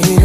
see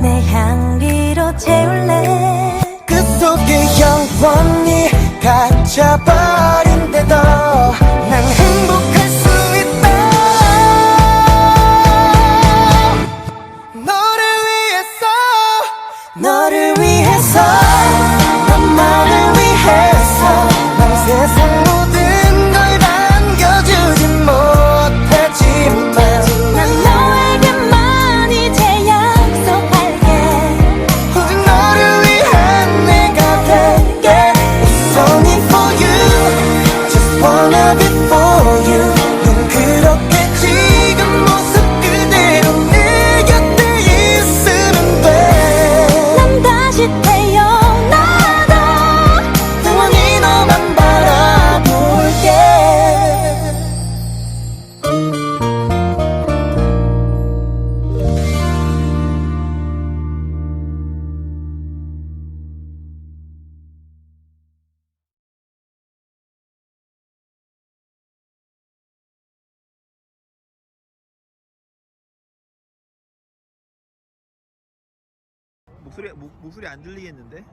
내 향기로 채울래? 그 속에 영원히 갇혀봐. 목소리 목, 목소리 안 들리겠는데?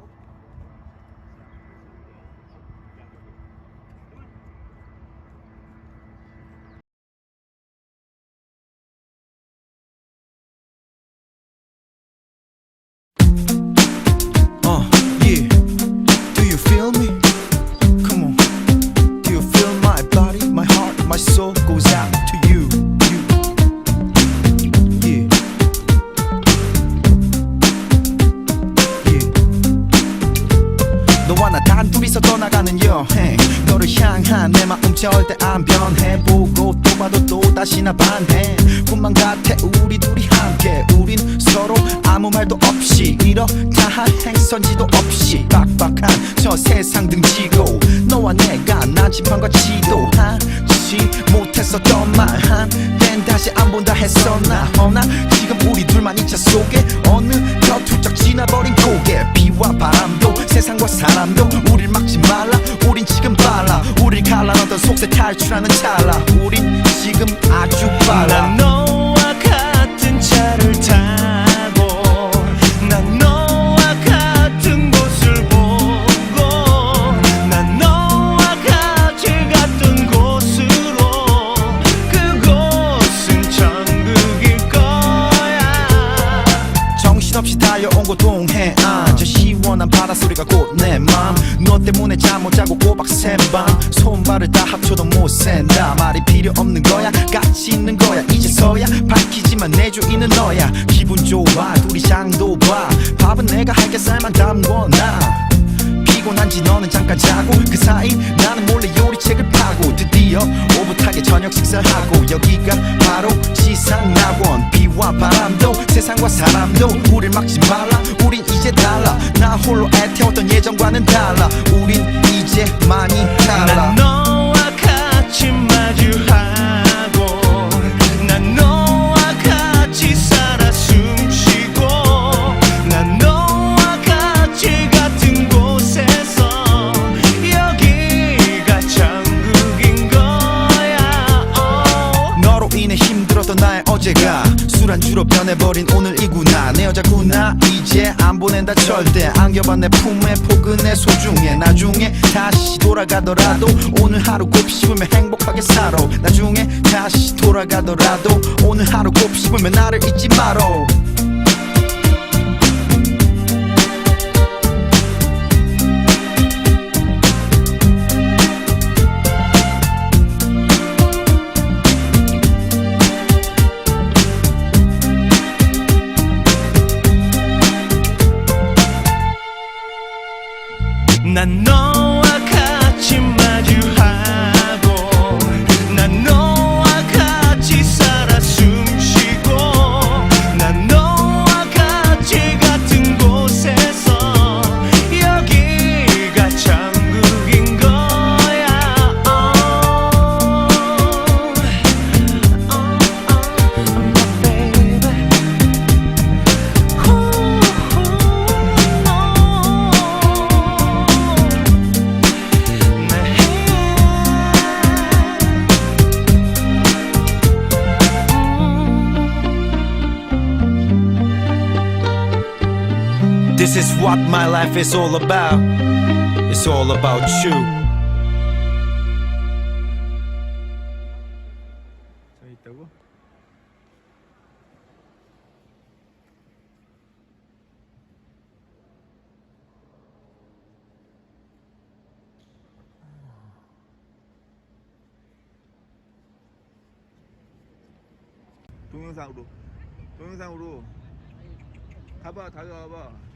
나지판과 지도 하지 못했었던 말 한땐 다시 안 본다 했었나 허나 지금 우리 둘만 이 차 속에 어느 덧 훌쩍 지나버린 고개. 비와 바람도 세상과 사람도 우릴 막지 말라. 우린 지금 빨라. 우릴 갈라놓던 속세 탈출하는 찰나. 우린 지금 아주 빨라 곳 동해안 저 시원한 바닷소리가 곧 내맘너 때문에 잠 못 자고 꼬박 새밤. 손발을 다 합쳐도 못 센다. 말이 필요 없는 거야. 같이 있는 거야. 이제서야 밝히지만 내 주인은 너야. 기분 좋아. 둘이 장도 봐. 밥은 내가 할게 쌀만 담궈놔. 피곤한지 너는 잠깐 자고 그 사이 나는 몰래 요리책을 파고 드디어 오붓하게 저녁 식사를 하고 여기가 바로 지상낙원 비와 바람도 세상과 사람도 우릴 막지 말라. 우린 이제 달라. 나 홀로 애태웠던 예전과는 달라. 우린 이제 많이 달라. 난 너와 같이 마주하 술안주로 변해버린 오늘 이구나. 내 여자구나. 이제 안 보낸다 절대. 안겨봐 내 품에 포근해 소중해. 나중에 다시 돌아가더라도 오늘 하루 곱씹으면 행복하게 살아. 나중에 다시 돌아가더라도 오늘 하루 곱씹으면 나를 잊지 말어 난 너 what my life is all about. It's all about you. 저 있다고? 동영상으로 동영상으로 가봐 다가와봐